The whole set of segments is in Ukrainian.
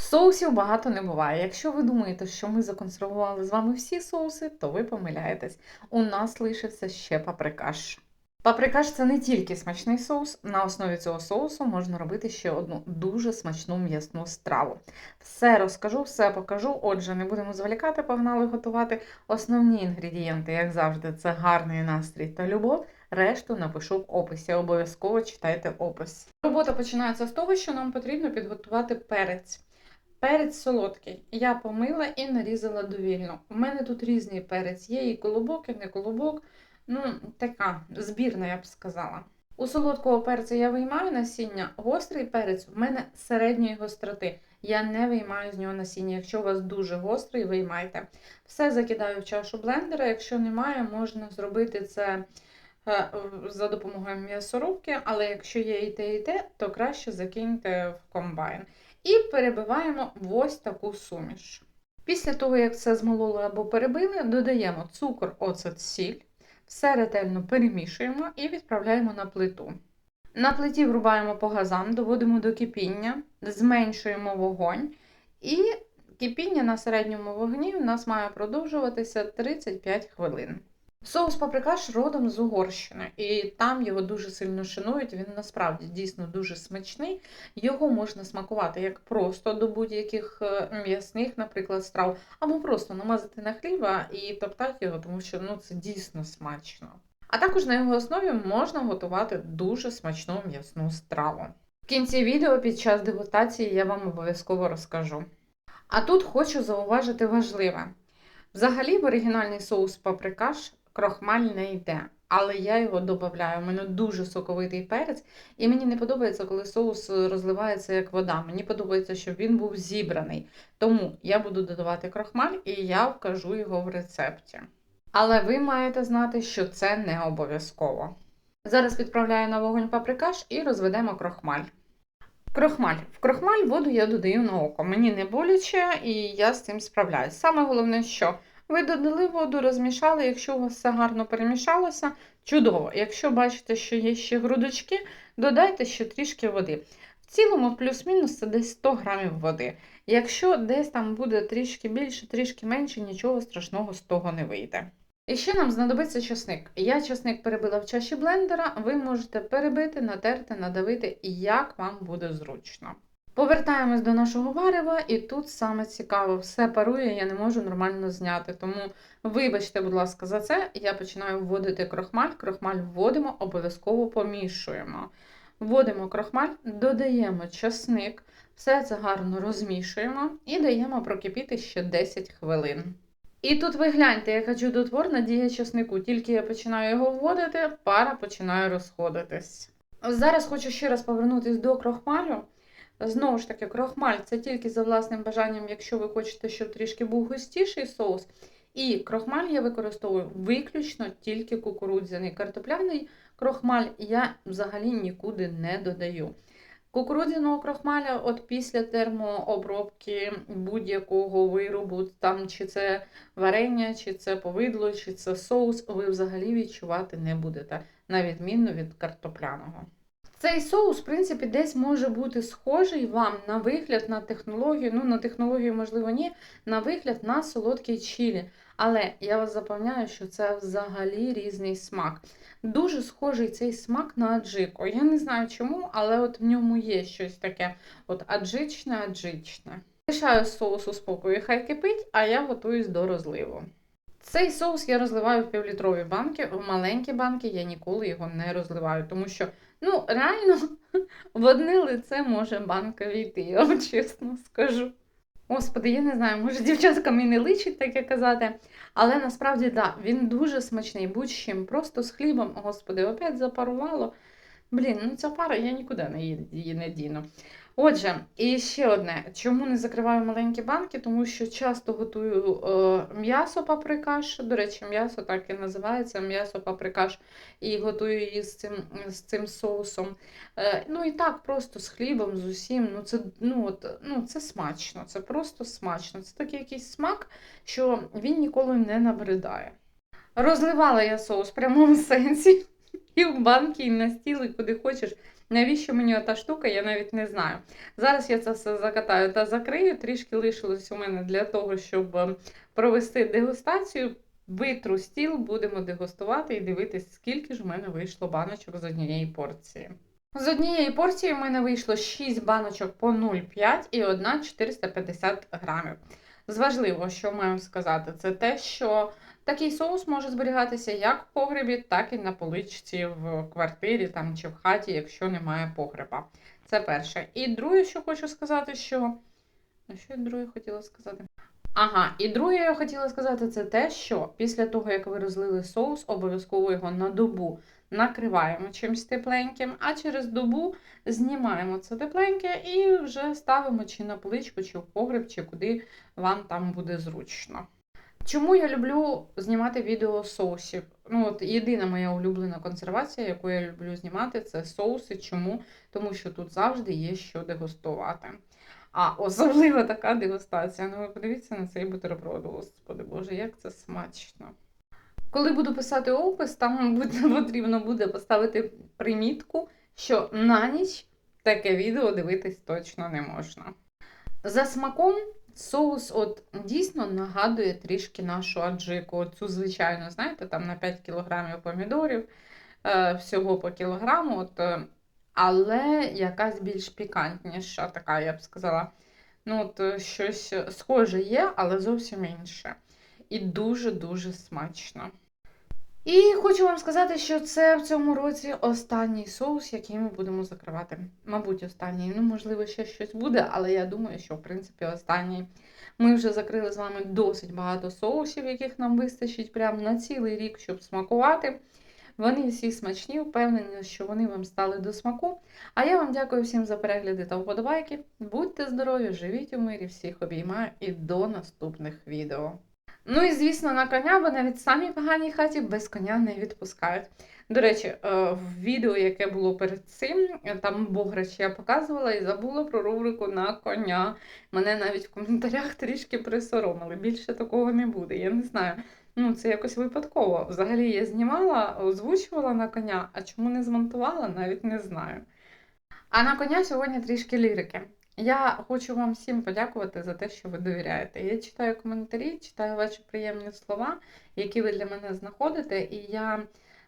Соусів багато не буває. Якщо ви думаєте, що ми законсервували з вами всі соуси, то ви помиляєтесь. У нас лишився ще паприкаш. Паприкаш це не тільки смачний соус. На основі цього соусу можна робити ще одну дуже смачну м'ясну страву. Все розкажу, все покажу. Отже, не будемо зволікати, погнали готувати. Основні інгредієнти, як завжди, це гарний настрій та любов. Решту напишу в описі. Обов'язково читайте опис. Робота починається з того, що нам потрібно підготувати перець. Перець солодкий. Я помила і нарізала довільно. У мене тут різний перець. Є і колобок, і не колобок. Ну, така збірна, я б сказала. У солодкого перця я виймаю насіння, гострий перець в мене середньої гостроти. Я не виймаю з нього насіння. Якщо у вас дуже гострий, виймайте. Все закидаю в чашу блендера. Якщо немає, можна зробити це е, за допомогою м'ясорубки, але якщо є і те, і те, то краще закиньте в комбайн. І перебиваємо в ось таку суміш. Після того, як все змололи або перебили, додаємо цукор, оцет, сіль. Все ретельно перемішуємо і відправляємо на плиту. На плиті врубаємо по газам, доводимо до кипіння, зменшуємо вогонь. І кипіння на середньому вогні у нас має продовжуватися 35 хвилин. Соус паприкаш родом з Угорщини, і там його дуже сильно шанують. Він насправді дійсно дуже смачний. Його можна смакувати як просто до будь-яких е, м'ясних, наприклад, страв, або просто намазати на хліба і топтати його, тому що ну, це дійсно смачно. А також на його основі можна готувати дуже смачну м'ясну страву. В кінці відео під час дегустації я вам обов'язково розкажу. А тут хочу зауважити важливе. Взагалі, в оригінальний соус паприкаш крохмаль не йде, але я його додаю. У мене дуже соковитий перець, і мені не подобається, коли соус розливається як вода. Мені подобається, щоб він був зібраний. Тому я буду додавати крохмаль і я вкажу його в рецепті. Але ви маєте знати, що це не обов'язково. Зараз відправляю на вогонь паприкаш і розведемо крохмаль. Крохмаль. В крохмаль воду я додаю на око. Мені не боляче і я з цим справляюсь. Саме головне, що ви додали воду, розмішали, якщо у вас все гарно перемішалося, чудово. Якщо бачите, що є ще грудочки, додайте ще трішки води. В цілому, плюс-мінус, це десь 100 грамів води. Якщо десь там буде трішки більше, трішки менше, нічого страшного з того не вийде. І ще нам знадобиться часник. Я часник перебила в чаші блендера, ви можете перебити, натерти, надавити, як вам буде зручно. Повертаємось до нашого варева, і тут саме цікаво, все парує, я не можу нормально зняти. Тому вибачте, будь ласка, за це. Я починаю вводити крохмаль. Крохмаль вводимо, обов'язково помішуємо. Вводимо крохмаль, додаємо часник, все це гарно розмішуємо і даємо прокипіти ще 10 хвилин. І тут ви гляньте, яка чудотворна дія часнику. Тільки я починаю його вводити, пара починає розходитись. Зараз хочу ще раз повернутися до крохмалю. Знову ж таки, крохмаль це тільки за власним бажанням, якщо ви хочете, щоб трішки був густіший соус. І крохмаль я використовую виключно тільки кукурудзяний. Картопляний крохмаль я взагалі нікуди не додаю. Кукурудзяного крохмаля, от після термообробки будь-якого виробу, там чи це варення, чи це повидло, чи це соус, ви взагалі відчувати не будете, на відміну від картопляного. Цей соус, в принципі, десь може бути схожий вам на вигляд, на технологію. Ну, на технологію, можливо, ні, на вигляд на солодкий чилі. Але я вас запевняю, що це взагалі різний смак. Дуже схожий цей смак на аджико. Я не знаю чому, але от в ньому є щось таке от аджичне, аджичне. Лишаю соус у спокою, хай кипить, а я готуюсь до розливу. Цей соус я розливаю в півлітрові банки, в маленькі банки я ніколи його не розливаю, тому що, ну, реально, в одне лице може банка війти, я вам чесно скажу. Господи, я не знаю, може дівчаткам і не личить таке казати. Але насправді, да, він дуже смачний, будь-чим. Просто з хлібом, господи, опять запарувало. Блін, ну ця пара я нікуди не її не діну. Отже, і ще одне, чому не закриваю маленькі банки, тому що часто готую е, м'ясо паприкаш. До речі, м'ясо так і називається м'ясо паприкаш, і готую її з цим з цим соусом. Е, ну і так, просто з хлібом, з усім. Ну це ну, от, ну, це смачно, це просто смачно. Це такий якийсь смак, що він ніколи не набридає. Розливала я соус в прямому сенсі, і в банки, і на стіл, і куди хочеш. Навіщо мені ота штука, я навіть не знаю. Зараз я це все закатаю та закрию. Трішки лишилось у мене для того, щоб е, провести дегустацію. Витру стіл, будемо дегустувати і дивитись, скільки ж в мене вийшло баночок з однієї порції. З однієї порції в мене вийшло 6 баночок по 0,5 і одна 450 грамів. З важливого, що маю сказати, це те, що такий соус може зберігатися як в погребі, так і на поличці в квартирі там, чи в хаті, якщо немає погреба. Це перше. І друге, що хочу сказати, що. Ну, що я друге хотіла сказати? Ага, і друге, я хотіла сказати, це те, що після того, як ви розлили соус, обов'язково його на добу накриваємо чимось тепленьким, а через добу знімаємо це тепленьке і вже ставимо чи на поличку, чи в погреб, чи куди вам там буде зручно. Чому я люблю знімати відео соусів? Ну, от єдина моя улюблена консервація, яку я люблю знімати, це соуси. Чому? Тому що тут завжди є що дегустувати. А особливо така дегустація. Ну, ви подивіться на цей бутерброд, господи Боже, як це смачно. Коли буду писати опис, там потрібно буде поставити примітку, що на ніч таке відео дивитись точно не можна. За смаком соус от дійсно нагадує трішки нашу аджику. Цю звичайно, знаєте, там на 5 кг помідорів, е, всього по кілограму. От, е, але якась більш пікантніша, така, я б сказала. Ну, от е, щось схоже є, але зовсім інше. І дуже-дуже смачно. І хочу вам сказати, що це в цьому році останній соус, який ми будемо закривати. Мабуть, останній. Ну, можливо, ще щось буде, але я думаю, що в принципі останній. Ми вже закрили з вами досить багато соусів, яких нам вистачить прямо на цілий рік, щоб смакувати. Вони всі смачні, впевнені, що вони вам стали до смаку. А я вам дякую всім за перегляди та вподобайки. Будьте здорові, живіть у мирі, всіх обіймаю і до наступних відео. Ну і звісно, на коня, бо навіть самі поганій хаті без коня не відпускають. До речі, е, в відео, яке було перед цим, е, там Бограч я показувала і забула про рубрику на коня. Мене навіть в коментарях трішки присоромили. Більше такого не буде. Я не знаю. Ну, це якось випадково. Взагалі я знімала, озвучувала на коня, а чому не змонтувала, навіть не знаю. А на коня сьогодні трішки лірики. Я хочу вам всім подякувати за те, що ви довіряєте. Я читаю коментарі, читаю ваші приємні слова, які ви для мене знаходите, і я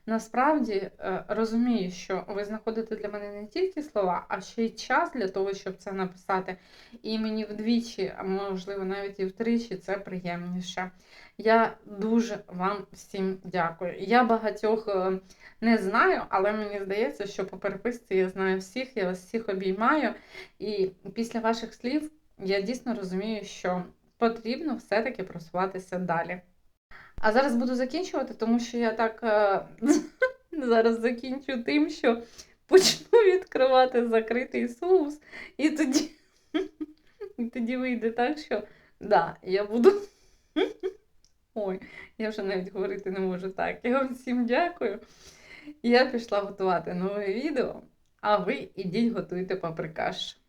насправді е, розумію, що ви знаходите для мене не тільки слова, а ще й час для того, щоб це написати. І мені вдвічі, а можливо, навіть і втричі, це приємніше. Я дуже вам всім дякую. Я багатьох е, не знаю, але мені здається, що по переписці я знаю всіх, я вас всіх обіймаю. І після ваших слів я дійсно розумію, що потрібно все-таки просуватися далі. А зараз буду закінчувати, тому що я так е, зараз закінчу тим, що почну відкривати закритий соус, і тоді, і тоді вийде так, що да, я буду. Ой, я вже навіть говорити не можу так. Я вам всім дякую. Я пішла готувати нове відео, а ви ідіть готуйте паприкаш.